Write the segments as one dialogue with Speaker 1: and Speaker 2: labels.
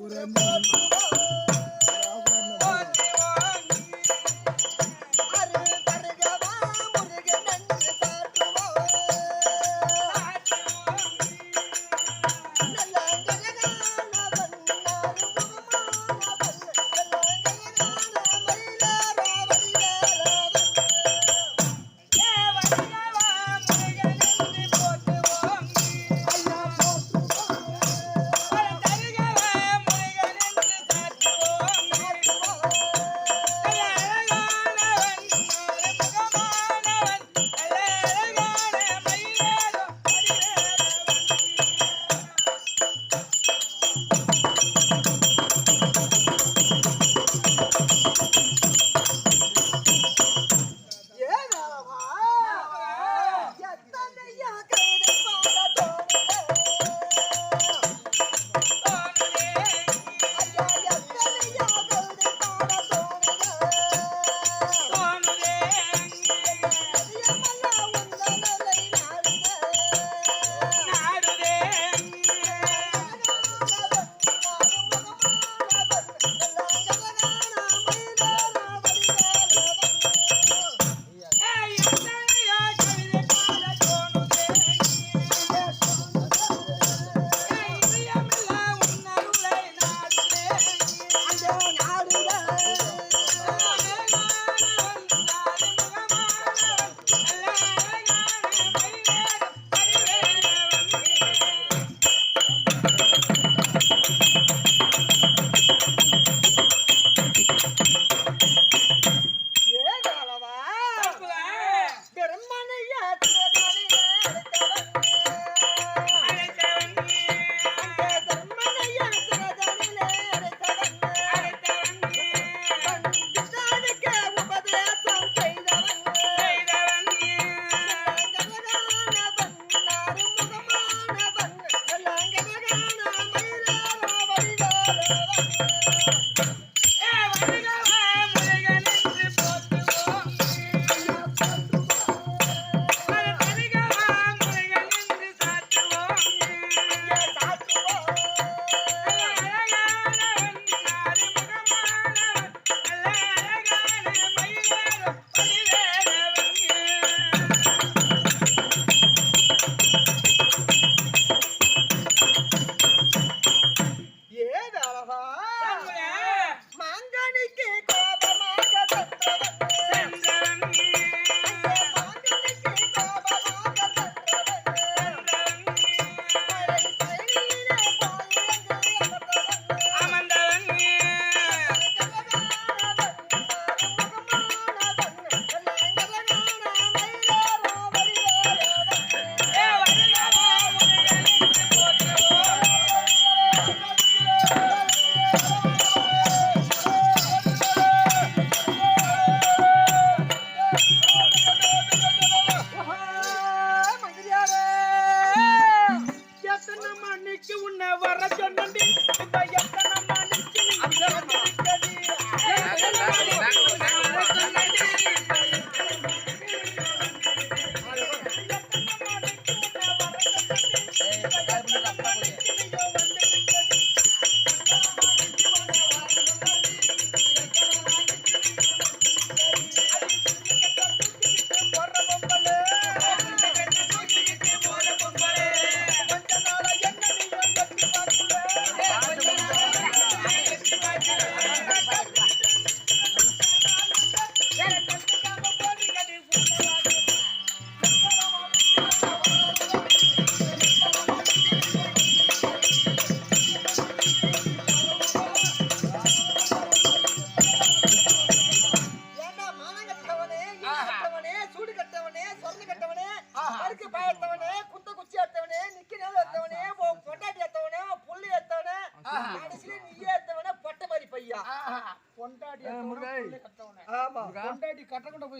Speaker 1: ஏது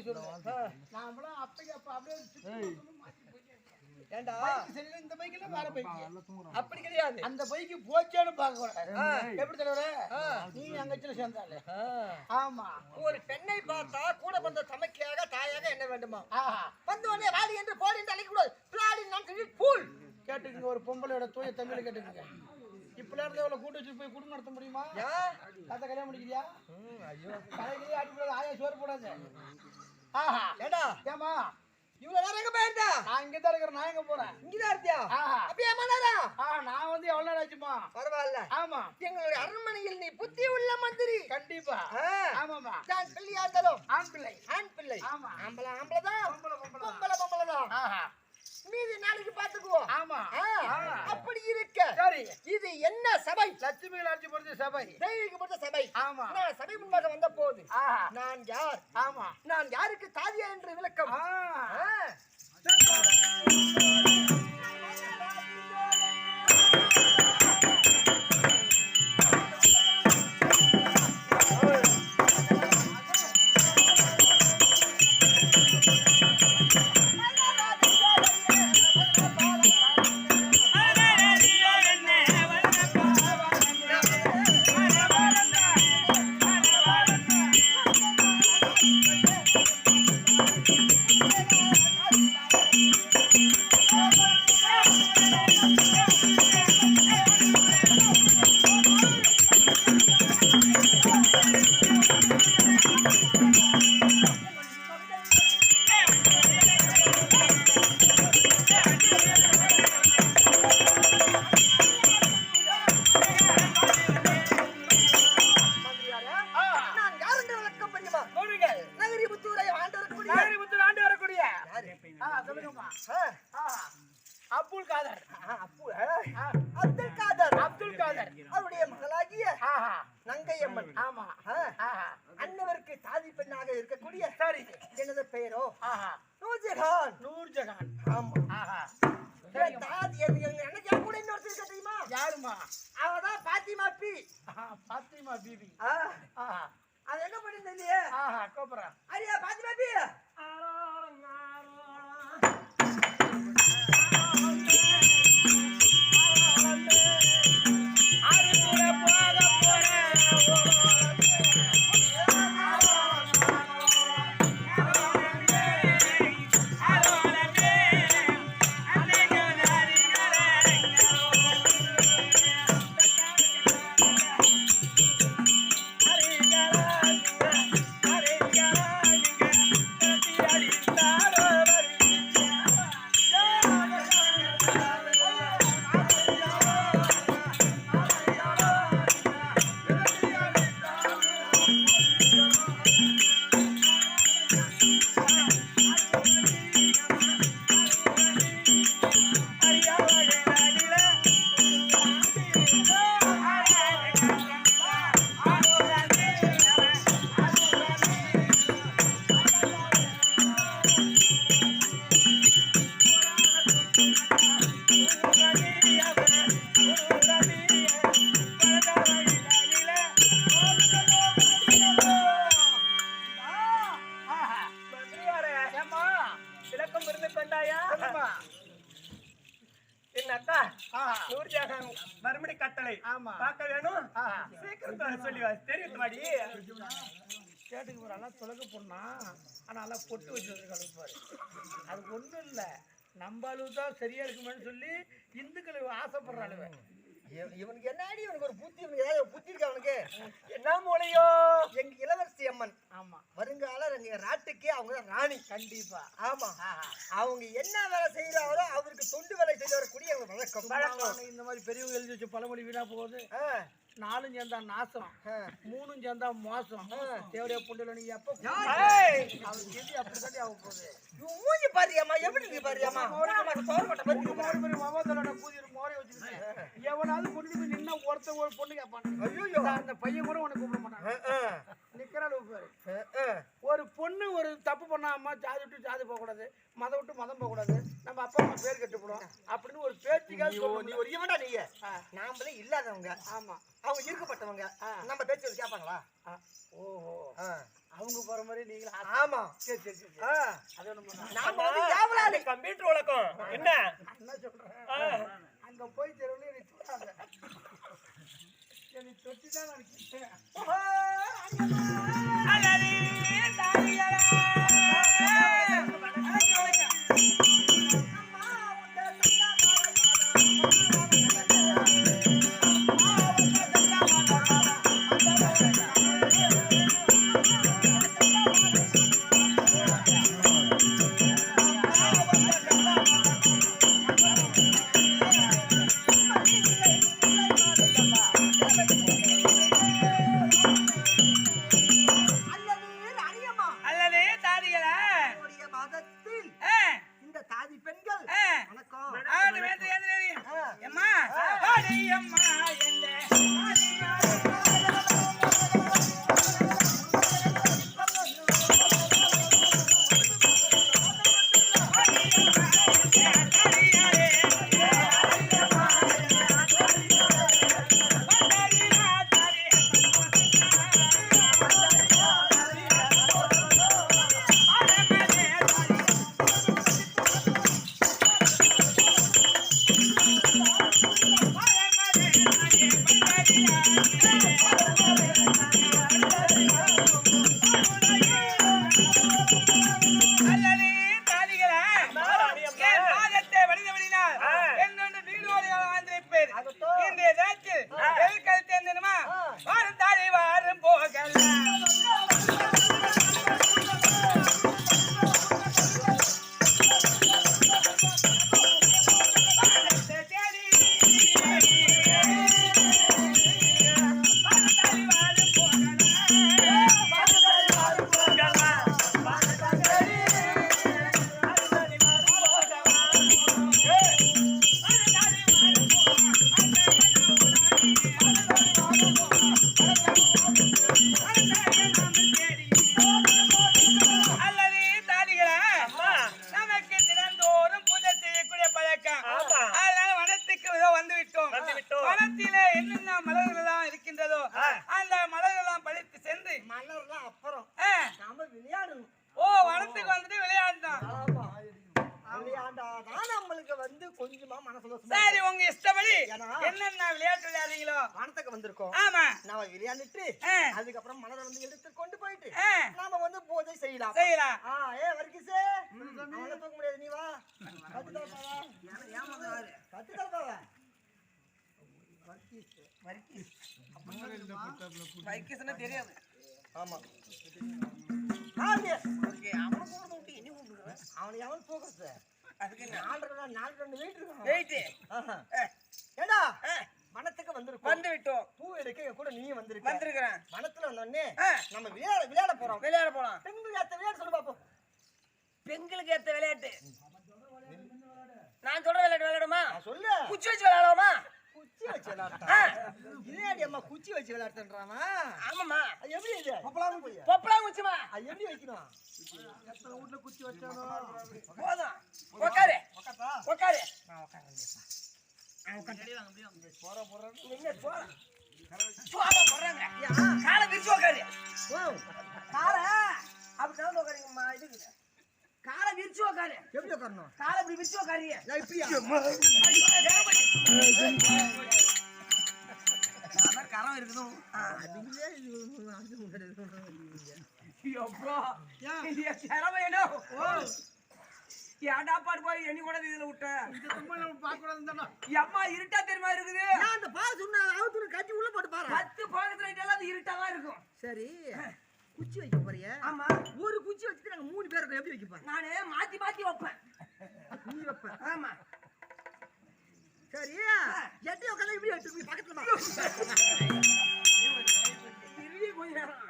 Speaker 1: போய்
Speaker 2: அப்பைக்கு அப்ப அப்படியே.
Speaker 1: ஏண்டா,
Speaker 2: சரியில்லை, இந்த பைக்குல வேற பைக்கு.
Speaker 1: அப்படி கிடையாது.
Speaker 2: அந்த பைக்கு போச்சான்னு பார்க்க கூடாது. எப்படி தலைவரே? நீ அங்கச்சில சேர்ந்தாலே. ஆமா.
Speaker 1: ஒரு பெண்ணை பார்த்தா கூட பிறந்த தமக்கையாக தாயாக என்ன வேண்டுமா? வந்து உடனே வாடி என்று போடி என்று அழைக்க கூடாது பிளாடி நான் சொல்லி பூல்.
Speaker 2: கேட்டுக்கங்க ஒரு பொம்பளையோட தூய தமிழ் கேட்டுக்கங்க.
Speaker 3: இப்பெல்லாம் இருந்தவளை கூட்டு வச்சு போய் குடும்பம் நடத்த முடியுமா?
Speaker 1: ஏன்
Speaker 3: கல்யாணம் முடிக்கிறியா
Speaker 1: ஐயோ.
Speaker 3: தலையிலேயே அடிப்படாது ஆயா சோறு போடாது. ஆஹா.
Speaker 1: ஏண்டா?
Speaker 3: ஏமா
Speaker 1: இவ்வளவு நேரம் எங்க போயிருந்தா
Speaker 3: நான் இங்க தான் இருக்கிறேன் நான் எங்க போறேன்?
Speaker 1: இங்கதான்
Speaker 3: ஆஹா.
Speaker 1: அப்படியே நேரம்
Speaker 3: நான் வந்து எவ்வளவு நேரம் ஆச்சுமா
Speaker 1: பரவாயில்ல.
Speaker 3: ஆமா.
Speaker 1: எங்களுடைய அரண்மனையில் நீ புத்தி உள்ள மந்திரி.
Speaker 3: கண்டிப்பா. ஆமாமா
Speaker 1: தான் பிள்ளையா இருந்தாலும்
Speaker 3: ஆண் பிள்ளை.
Speaker 1: ஆண் பிள்ளை.
Speaker 3: ஆமா.
Speaker 1: ஆம்பளை ஆம்பளை தான்
Speaker 3: பொம்பளை பொம்பளை தான்.
Speaker 1: மீதி நாளைக்கு பாத்துக்குவோம்
Speaker 3: ஆமா.
Speaker 1: அப்படி இருக்க.
Speaker 3: சரி.
Speaker 1: இது என்ன சபை?
Speaker 3: லட்சுமி லாட்சி பொறுத்த சபை.
Speaker 1: தெய்வீகப்பட்ட சபை.
Speaker 3: ஆமா.
Speaker 1: நான் சபை முன்பாக வந்த போது நான் யார்?
Speaker 3: ஆமா.
Speaker 1: நான் யாருக்கு தாதியா என்று விளக்கம்?
Speaker 3: தான் சரியா இருக்குமேன்னு சொல்லி இந்துக்கள் ஆசைப்படுற அளவு.
Speaker 1: இவ- இவனுக்கு என்னடி? இவனுக்கு ஒரு புத்தி இவனுக்கு ஏதாவது புத்தி இருக்கா அவனுக்கு?
Speaker 4: என்ன மூலையோ
Speaker 1: எங்க இளவரசி அம்மன்.
Speaker 3: ஆமா.
Speaker 1: வருங்கால எங்க நாட்டுக்கே அவங்க ராணி.
Speaker 3: கண்டிப்பா.
Speaker 1: ஆமா. அவங்க என்ன வேலை செய்யறாரோ அவருக்கு தொண்டு வேலை செய்து வரக்கூடிய அவங்க வழக்கம்.
Speaker 3: இந்த மாதிரி பெரியவங்க எழுதி வச்ச பழமொழி வீணா போகுது. நாலும் சேர்ந்தா நாசம். மூணும் சேர்ந்தா மோசம். தேவடைய பொண்ணுல நீ எப்ப
Speaker 4: ஏய்,
Speaker 3: அவன் கேள்வி அப்படித்தாண்டி ஆக போகுது.
Speaker 1: இவன் மூஞ்சி பாரியாமா எப்படி இருக்கு பாரியாமா தோறப்பட்ட
Speaker 3: ஒரு மாதிரி பெரிய மமத்தலோட கூதி ஒரு மோரை வச்சிருக்கேன் எவனாவது பொண்ணு போய் நின்னா ஒருத்தன் ஒரு பொண்ணு கேட்பான்
Speaker 1: ஐயோ
Speaker 3: அந்த பையன் கூட உனக்கு கூப்பிட மாட்டான். நிக்கிறாள் பாரு. ஒரு பொண்ணு ஒரு தப்பு பண்ணா அம்மா ஜாதி விட்டு ஜாதி போகக்கூடாது. மதம் விட்டு மதம் போகக்கூடாது. நம்ம அப்பா அம்மா பேர் கெட்டுப்படும் அப்படின்னு ஒரு பேச்சுக்காக
Speaker 1: நீ. ஒரு இவன்டா நீங்க. நாமளே இல்லாதவங்க.
Speaker 3: ஆமா.
Speaker 1: அவங்க இருக்கப்பட்டவங்க
Speaker 3: ஆ.
Speaker 1: நம்ம பேச்சு கேட்பாங்களா
Speaker 3: ஆ. ஓஹோ.
Speaker 1: ஆ.
Speaker 3: அவங்க போற மாதிரி நீங்களும்
Speaker 1: ஆமா.
Speaker 3: சரி சரி சரி.
Speaker 1: ஆ.
Speaker 3: அது ஒண்ணு
Speaker 1: நாம வந்து ஏவலாளி.
Speaker 4: கம்ப்யூட்டர் உலகம் என்ன?
Speaker 3: என்ன சொல்றேன்? அங்க போய் தெருவில் நீ தொடாத என்னை தொட்டி தான்
Speaker 2: வனத்திலே என்னென்ன மலர்கள் எல்லாம் இருக்கின்றதோ. அந்த மலர்கள் எல்லாம் பறித்து சென்று
Speaker 1: மலர்லாம் அப்புறம் நாம விளையாடணும்
Speaker 2: ஓ வனத்துக்கு வந்துட்டு
Speaker 1: விளையாண்டாதான் நம்மளுக்கு வந்து கொஞ்சமா மனசுல
Speaker 2: சரி உங்க இஷ்டப்படி? என்னென்ன விளையாட்டு விளையாடுறீங்களோ
Speaker 1: வானத்துக்கு வந்திருக்கோம்
Speaker 2: ஆமா
Speaker 1: நாம விளையாண்டுட்டு. அதுக்கப்புறம் வந்து எடுத்து கொண்டு போயிட்டு நாம வந்து பூஜை செய்யலாம்
Speaker 2: செய்யலாம்
Speaker 1: ஆ ஏ வர்க்கீஸே அவனை தூக்க முடியாது நீ வா கத்து தரப்பாவா கத்து தரப்பாவா
Speaker 2: தெரியாது
Speaker 1: ஆமா. ஆமா. அவனை விட்டு என்ன கூப்பிடுறேன் அவனை எவன் தூக்குறது
Speaker 2: அதுக்கு
Speaker 1: நாள் நாலு ரெண்டு வெயிட் இருக்கும்.
Speaker 2: வெயிட்டு
Speaker 1: ஆஹா. ஏண்டா? வனத்துக்கு வந்திருக்கோம்.
Speaker 2: வந்து விட்டோம்
Speaker 1: பூ எடுக்க என் கூட நீயும் வந்திருக்க.
Speaker 2: வந்திருக்கிறேன்.
Speaker 1: வனத்துல வந்தோடனே. நம்ம விளையாட விளையாட போறோம்.
Speaker 2: விளையாட போலாம்.
Speaker 1: பெண்கள் ஏத்த விளையாட சொல்லு பாப்போம்.
Speaker 2: பெண்களுக்கு ஏத்த விளையாட்டு. நான் சொல்ற விளையாட்டு விளையாடுமா?
Speaker 1: சொல்லு.
Speaker 2: குச்சி வச்சு விளையாடுவோமா?
Speaker 1: வச்சு. விளையாடி அம்மா குச்சி வச்சு விளையாடுறாமா
Speaker 2: ஆமாமா
Speaker 1: எப்படி இது? பொப்பலாம் போய்
Speaker 2: பொப்பலா குச்சிமா
Speaker 1: அது எப்படி வைக்கணும்?
Speaker 2: போதும். உட்காரு உட்காரு
Speaker 1: போற போற.
Speaker 2: எங்க போற போற போறாங்க. காலை விரிச்சு உட்காரு காலை. அப்படி தான் உட்காருங்கம்மா இதுக்கு காலை விரிச்சு உட்காரு
Speaker 1: எப்படி உட்காரணும்
Speaker 2: காலை இப்படி விரிச்சு உட்காரு
Speaker 1: ஏன் இப்படியா
Speaker 2: கரம் இருக்குதும் ஏன்டா பாடு போய் எண்ணி கூட இதுல விட்ட? அம்மா இருட்டா தெரியுமா இருக்குது?
Speaker 1: அந்த பா சொன்ன அவுத்து கட்டி உள்ள போட்டு பாரு
Speaker 2: பத்து இருட்டா தான் இருக்கும்.
Speaker 1: சரி. குச்சி வைக்க போறியா?
Speaker 2: ஆமா.
Speaker 1: ஒரு குச்சி வச்சுட்டு நாங்க மூணு பேர் எப்படி வைக்க போறோம்
Speaker 2: நானு மாத்தி மாத்தி வைப்பேன்.
Speaker 1: நீ வைப்ப.
Speaker 2: ஆமா.
Speaker 1: சரி. எட்டி உட்காந்து இப்படி எடுத்து பக்கத்துல.
Speaker 2: இருவி கொஞ்ச நேரம்.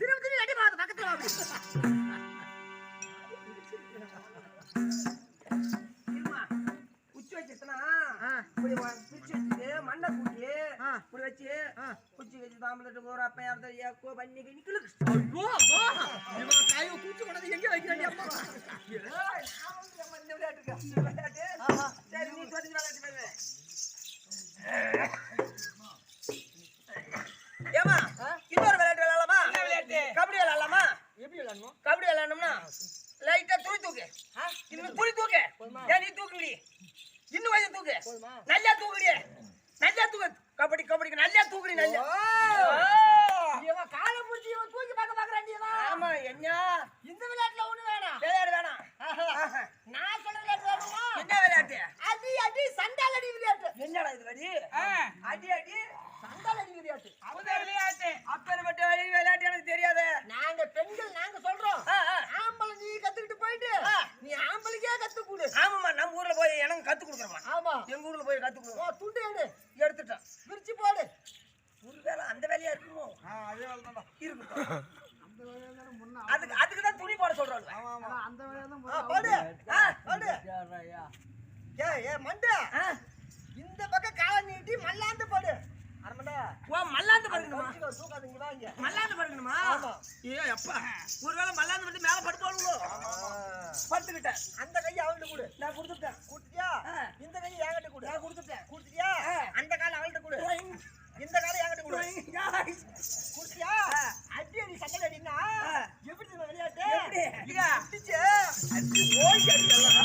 Speaker 1: திரும்ப திரும்ப எட்டி பார்த்து பக்கத்துல
Speaker 2: இப்படி பிரிச்சு வச்சுட்டு மண்ணை கூட்டி. இப்படி வச்சு. குச்சி வச்சு தாமதட்டு போற அப்ப யார்தான் ஏக்கோ பண்ணி நிக்கலு
Speaker 1: ஐயோ. இவன் கையை குச்சி கொண்டாந்து எங்க வைக்கிறாண்டி அம்மா? ஆஹா.
Speaker 2: சரி நீ சொல்லி விளையாட்டு பேரு ஏமா
Speaker 1: ஆ?
Speaker 2: இன்னொரு விளையாட்டு விளையாடலாமா என்ன விளையாட்டு கபடி விளையாடலாமா
Speaker 1: எப்படி விளையாடணும்?
Speaker 2: கபடி விளையாடணும்னா லைட்டா துணி தூக்கு இன்னும் துணி தூக்கு
Speaker 1: போதுமா?
Speaker 2: ஏன் நீ தூக்குடி இன்னும் கொஞ்சம் தூக்கு
Speaker 1: போதுமா?
Speaker 2: நல்லா தூக்குடி நல்லா தூக்கு கபடி கபடிக்கு நல்லா தூக்குடி நல்லா
Speaker 1: ஓ.
Speaker 2: ஓ.
Speaker 1: இவன் காலை பிடிச்சி இவன் தூக்கி பார்க்க பார்க்கறான்டி இவன்.
Speaker 2: ஆமா என்ன
Speaker 1: இந்த விளையாட்டுல ஒண்ணு வேணாம்
Speaker 2: விளையாடு வேணாம்
Speaker 1: ஆஹா.
Speaker 2: ஆஹா.
Speaker 1: நான் சொல்ற விளையாட்டு வேணுமா?
Speaker 2: என்ன விளையாட்டு
Speaker 1: அடி அடி சண்டால் அடி விளையாட்டு
Speaker 2: என்னடா இது அடி அடி அடி
Speaker 1: சண்டால் அடி விளையாட்டு
Speaker 2: அந்த விளையாட்டு அப்பேற்பட்ட வழி விளையாட்டு எனக்கு தெரியாது
Speaker 1: நாங்க பெண்கள் நாங்க சொல்றோம்
Speaker 2: ஆ, ஆ.
Speaker 1: ஆம்பளை நீ கத்துக்கிட்டு போயிட்டு
Speaker 2: ஆ.
Speaker 1: நீ ஆம்பளைக்கே கத்து கொடு
Speaker 2: ஆமாம்மா நம்ம ஊர்ல போய் எனக்கு கத்து கொடுக்குறோமா
Speaker 1: ஆமா
Speaker 2: எங்க ஊர்ல போய் கத்து கொடுக்குறோம்
Speaker 1: ஓ துண்டு எடு
Speaker 2: எடுத்துட்டோம்
Speaker 1: விரிச்சு போடு
Speaker 2: ஒருவேளை அந்த வேலையா இருக்குமோ
Speaker 1: அதே வேலை
Speaker 2: இருக்கட்டும் அதுக்கு அதுக்கு தான் துணி போட சொல்றாங்க
Speaker 1: ஆ போடு ஆ போடு ஏ ஏ மண்டை இந்த பக்கம் காலை நீட்டி மல்லாந்து போடு அரமண்டா
Speaker 2: ஓ மல்லாந்து பறக்கணுமா
Speaker 1: தூக்காது இங்க வாங்க
Speaker 2: மல்லாந்து பறக்கணுமா
Speaker 1: ஆமா.
Speaker 2: ஏ அப்பா ஒருவேளை மல்லாந்து வந்து மேல படுத்துவாளுங்களோ படுத்துக்கிட்டேன்
Speaker 1: அந்த கையை அவள்கிட்ட கொடு
Speaker 2: நான் கொடுத்துட்டேன்
Speaker 1: கொடுத்தியா
Speaker 2: ஆ.
Speaker 1: இந்த கையை என்கிட்ட கொடு
Speaker 2: நான் கொடுத்துட்டேன்
Speaker 1: கொடுத்தியா
Speaker 2: ஆ.
Speaker 1: அந்த காலை அவள்கிட்ட கொடு இந்த காலை என்கிட்ட கொடு குடிச்சியா அடி அடி சண்டை அடினா
Speaker 2: ஆ.
Speaker 1: எப்படி தெரியுமா விளையாட்டு
Speaker 2: எப்படி?
Speaker 1: இங்க அடிச்சு அடி ஓடி அடிக்கலாம்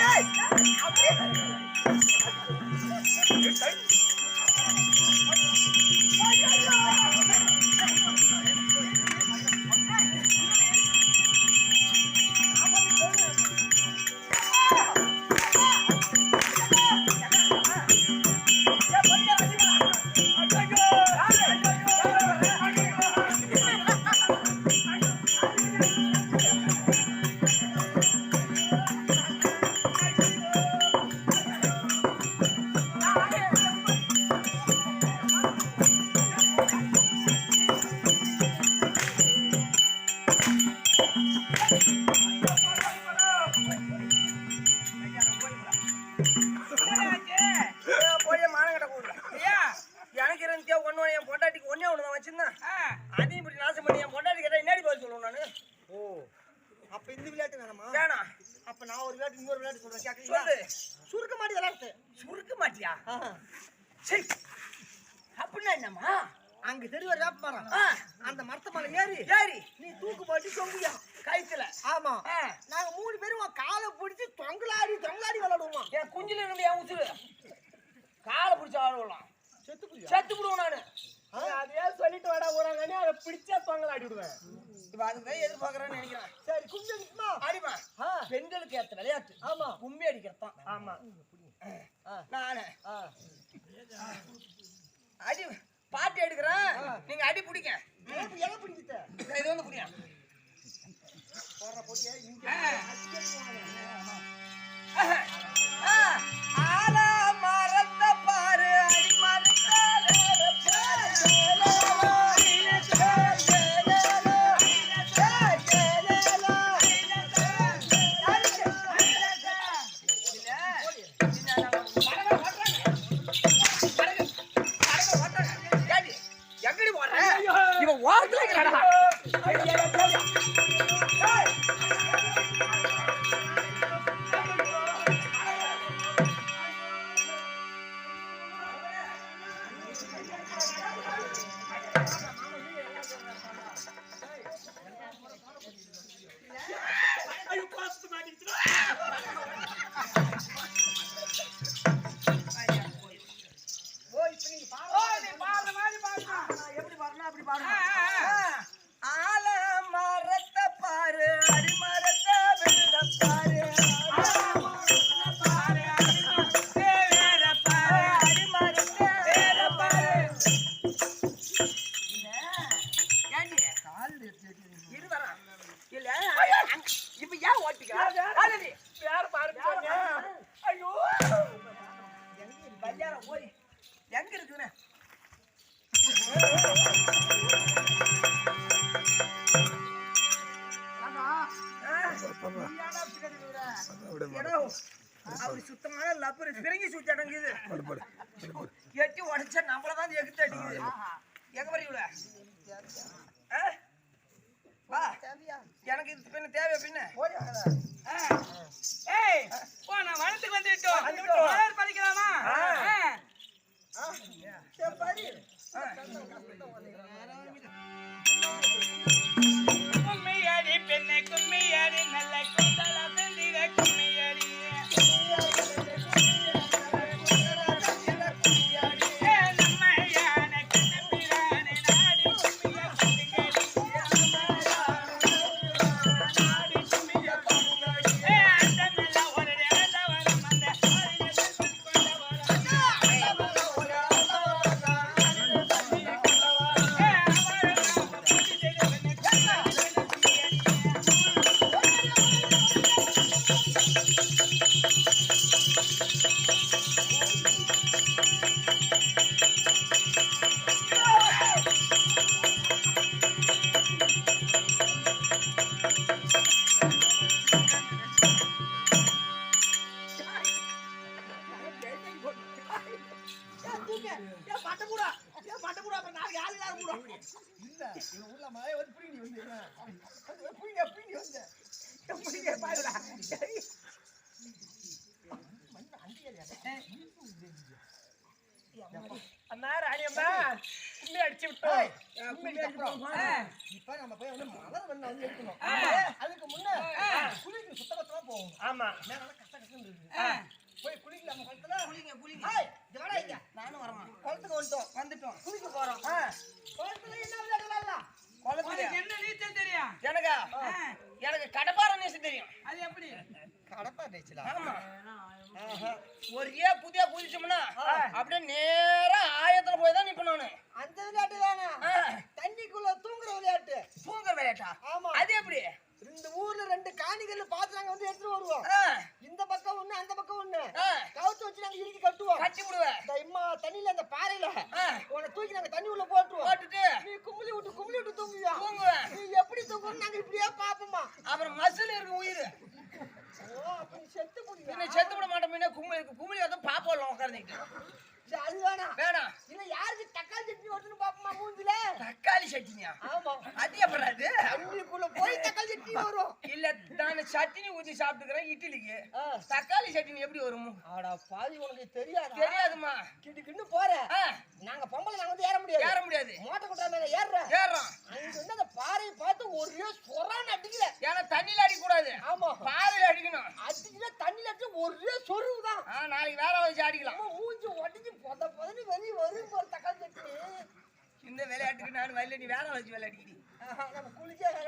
Speaker 1: ஏய், ஏய்,
Speaker 2: போய் மானங்கட்ட கூடுறேன் எனக்கு இருந்துச்சே ஒண்ணு என் பொண்டாட்டிக்கு ஒண்ணு தான் வச்சிருந்தேன் அதையும் இப்படி நாசம் பண்ணி என் பொண்டாட்டி கேட்டா என்னடி பதில் சொல்லுவேன் நானு
Speaker 1: ஓ அப்ப இந்த விளையாட்டு வேணாமா
Speaker 2: வேணாம்
Speaker 1: அப்ப நான் ஒரு விளையாட்டு இன்னொரு விளையாட்டு சொல்றேன் கேக்குறீங்களா
Speaker 2: சொல்லு
Speaker 1: சுருக்க மாட்டி விளையாட்டு
Speaker 2: சுருக்க மாட்டியா. சரி. அப்படின்னா என்னம்மா?
Speaker 1: அங்க தெரிய ஒரு வேப்ப மரம் அந்த மரத்து மேல ஏறி.
Speaker 2: ஏறி.
Speaker 1: நீ தூக்கு போட்டு தொங்குயா
Speaker 2: கைத்துல
Speaker 1: ஆமா. நாங்க மூணு பேரும் காலை பிடிச்சி தொங்கலாடி தொங்கலாடி விளையாடுவோமா?
Speaker 2: என் குஞ்சில இருந்து என் உசுரு காலை பிடிச்ச ஆடுவலாம்
Speaker 1: செத்து
Speaker 2: செத்து விடுவோம் நானு.
Speaker 4: அதையே சொல்லிட்டு வாடா போறாங்கன்னு அதை பிடிச்சா தொங்கலாடி விடுவேன்.
Speaker 2: இப்ப அதுதான் எதிர்பார்க்கறேன்னு நினைக்கிறேன்.
Speaker 1: சரி குஞ்சு நிக்குமா?
Speaker 2: அடிமா பெண்களுக்கு ஏத்த விளையாட்டு.
Speaker 1: ஆமா.
Speaker 2: கும்மி அடிக்கிறது தான்
Speaker 4: ஆமா
Speaker 2: நானு.
Speaker 1: ஆ.
Speaker 2: அடி பாட்டு எடுக்கிறேன் நீங்க அடி பிடிங்க.
Speaker 1: எனக்கு எதை பிடிக்கிட்ட
Speaker 2: இது? வந்து புரியும்
Speaker 1: போடுற போட்டியா இங்க அப்படி
Speaker 2: சுத்தமான லப்பர். பிறங்கி சுத்தி அடங்குது எட்டி உடைச்சா நம்மளதான் எகுத்து அடிக்குது. எங்க வரி? வா. எனக்கு இது பின்ன தேவை பின்ன.
Speaker 5: ஏய் போ நான் வனத்துக்கு வந்து விட்டோம். மலர் பறிக்கலாமா.
Speaker 1: சரி
Speaker 5: கும்மியடி பெண்ணை கும்மியடி நல்ல பெண்டிக கும்மியடி.
Speaker 1: விட்டோம் நம்ம போய் வந்து மலர் வெண்ணெய் வந்து எடுக்கணும். அதுக்கு முன்ன குளிக்கு சுத்தபத்தமா போகும் ஆமா.
Speaker 4: மேல கஷ்டம் போய் குளிக்கலாம் குளத்துல
Speaker 1: குளிங்க குளிங்க. ஜோடா நானும் வரமா குளத்துக்கு வந்துட்டோம். வந்துட்டோம். குளிக்க போறோம். குளத்துல என்ன குளத்துல
Speaker 4: என்ன
Speaker 1: நீச்சல் தெரியும்? எனக்கு? எனக்கு கடப்பாறை நீச்சல் தெரியும்.
Speaker 2: அது எப்படி?
Speaker 1: கடப்பாறை நீச்சலா? ஆமா. ஒரே
Speaker 2: புதிய குதிச்சோம்னா
Speaker 1: அப்படியே
Speaker 2: நேரா ஆயத்துல போய் தான் நிப்ப நானு.
Speaker 1: அந்த விளையாட்டு தானே? தண்ணிக்குள்ள தூங்குற விளையாட்டு.
Speaker 2: தூங்குற விளையாட்டா?
Speaker 1: ஆமா.
Speaker 2: அது எப்படி?
Speaker 1: ரெண்டு ஊர்ல ரெண்டு காணிகள் பாத்துறாங்க வந்து எடுத்துட்டு வருவோம். இந்த பக்கம் ஒண்ணு அந்த பக்கம் ஒண்ணு. கவுத்து வச்சு பாதி உனக்கு தெரியாதா?
Speaker 2: தெரியாதுமா
Speaker 1: கிட்டு போற.
Speaker 2: ஆ,
Speaker 1: நாங்க பொம்பளை நாங்க வந்து ஏற முடியாது.
Speaker 2: ஏற முடியாது.
Speaker 1: மோட்டை குட்டா மேல ஏறுற.
Speaker 2: ஏறோம்
Speaker 1: அங்க வந்து அந்த பாறையை பார்த்து ஒரே சொரான்னு அடிக்கல.
Speaker 2: ஏன்னா தண்ணியில அடிக்க கூடாது
Speaker 1: ஆமா.
Speaker 2: பாறையில அடிக்கணும்.
Speaker 1: அடிக்கல தண்ணியில அடிச்சு ஒரே சொருவுதான்.
Speaker 2: ஆ, நாளைக்கு வேற வச்சு அடிக்கலாம்.
Speaker 1: மூஞ்சி உடஞ்சி பொத பொதன்னு வெளியே வரும் போற தக்காளி சட்னி.
Speaker 2: இந்த விளையாட்டுக்கு நான் வரல நீ வேற வச்சு விளையாடிக்கிடி.
Speaker 1: ஆஹா, நம்ம குளிக்கே வர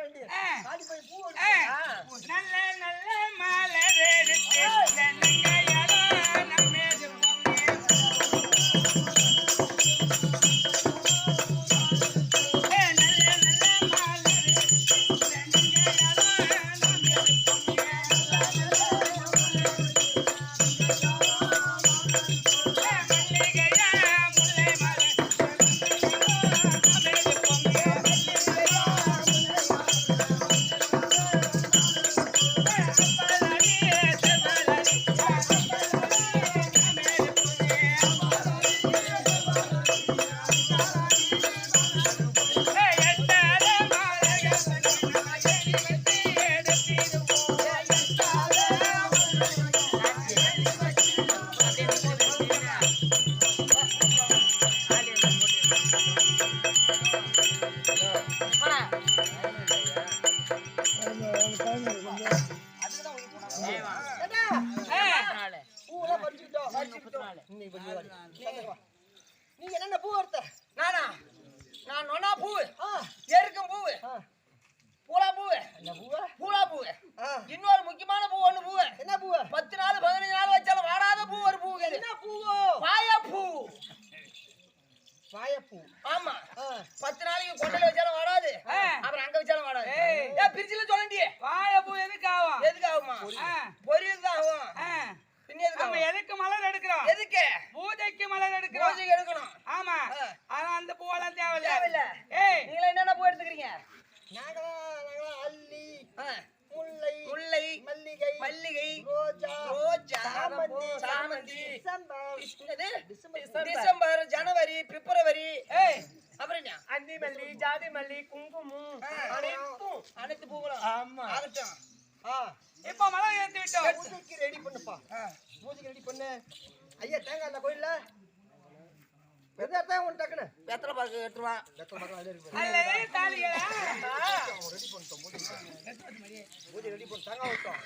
Speaker 5: விட்டோம்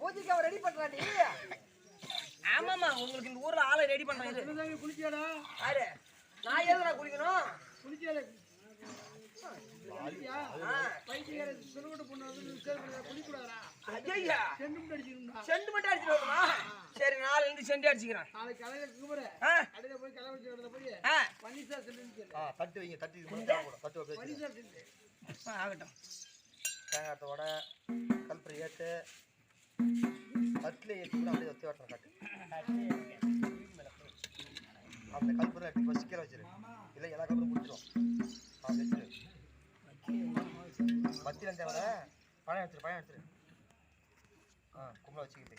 Speaker 1: பூஜைக்கு அவன் ரெடி பண்றாடி
Speaker 2: ஆமாமா உங்களுக்கு இந்த ஊர்ல ஆளை ரெடி பண்றாங்க
Speaker 3: குளிக்கடா
Speaker 2: யாரு நான் எதுனா குளிக்கணும்?
Speaker 3: குளிக்கல
Speaker 2: சரி நாலு இருந்து செண்டு அடிச்சுக்கிறேன்.
Speaker 1: தட்டு வைங்க தட்டு
Speaker 2: ஆகட்டும்.
Speaker 1: தேங்காய் வடை கல்பரி ஏற்று தட்டில் ஏற்றி கூட அப்படியே ஒத்தி வாட்டணும் காட்டு. அந்த கல்பரை எடுத்து ஃபஸ்ட் கீரை வச்சிரு. இல்லை எல்லா கல்பரும் பிடிச்சிரும் ஆ வச்சிரு பத்திரம் தேவை பழம் எடுத்துரு பழம் எடுத்துரு. ஆ கும்பலை வச்சுக்கிட்டு.